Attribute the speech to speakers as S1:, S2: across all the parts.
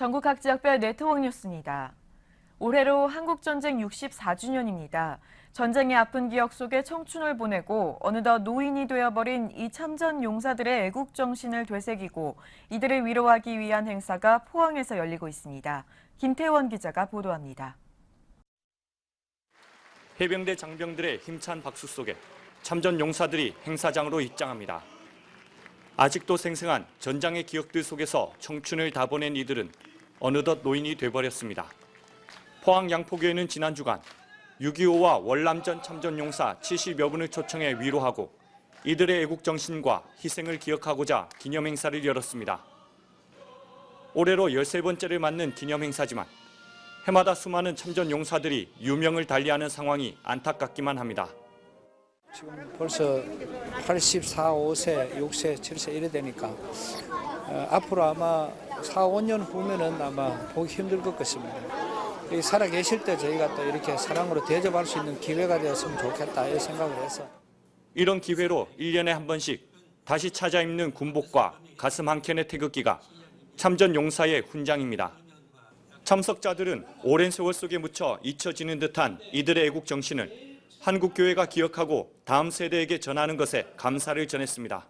S1: 전국 각 지역별 네트워크 뉴스입니다. 올해로 한국전쟁 64주년입니다. 전쟁의 아픈 기억 속에 청춘을 보내고 어느덧 노인이 되어버린 이 참전 용사들의 애국 정신을 되새기고 이들을 위로하기 위한 행사가 포항에서 열리고 있습니다. 김태원 기자가 보도합니다.
S2: 해병대 장병들의 힘찬 박수 속에 참전 용사들이 행사장으로 입장합니다. 아직도 생생한 전장의 기억들 속에서 청춘을 다 보낸 이들은 어느덧 노인이 돼버렸습니다. 포항 양포교회는 지난 주간 6.25와 월남전 참전 용사 70여 분을 초청해 위로하고 이들의 애국 정신과 희생을 기억하고자 기념 행사를 열었습니다. 올해로 13번째를 맞는 기념 행사지만 해마다 수많은 참전 용사들이 유명을 달리하는 상황이 안타깝기만 합니다.
S3: 지금 벌써 84, 5세, 6세, 7세 이래 되니까 어, 앞으로 아마 4, 5년 후면은 아마 보기 힘들 것 같습니다. 이 살아 계실 때 저희가 또 이렇게 사랑으로 대접할 수 있는 기회가 되었으면 좋겠다 이 생각을 해서
S2: 이런 기회로 1년에 한 번씩 다시 찾아입는 군복과 가슴 한 켠의 태극기가 참전 용사의 훈장입니다. 참석자들은 오랜 세월 속에 묻혀 잊혀지는 듯한 이들의 애국 정신을 한국교회가 기억하고 다음 세대에게 전하는 것에 감사를 전했습니다.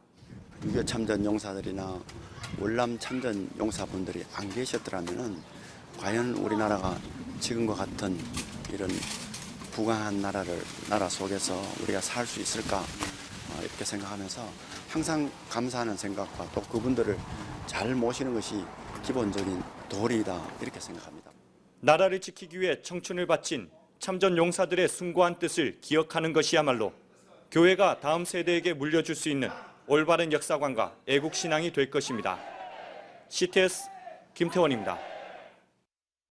S4: 유교 참전 용사들이나 월남 참전 용사분들이 안 계셨더라면은 과연 우리나라가 지금과 같은 이런 부강한 나라를 나라 속에서 우리가 살 수 있을까 어, 이렇게 생각하면서 항상 감사하는 생각과 또 그분들을 잘 모시는 것이 기본적인 도리이다 이렇게 생각합니다.
S2: 나라를 지키기 위해 청춘을 바친 참전 용사들의 숭고한 뜻을 기억하는 것이야말로 교회가 다음 세대에게 물려줄 수 있는 올바른 역사관과 애국 신앙이 될 것입니다. CTS 김태원입니다.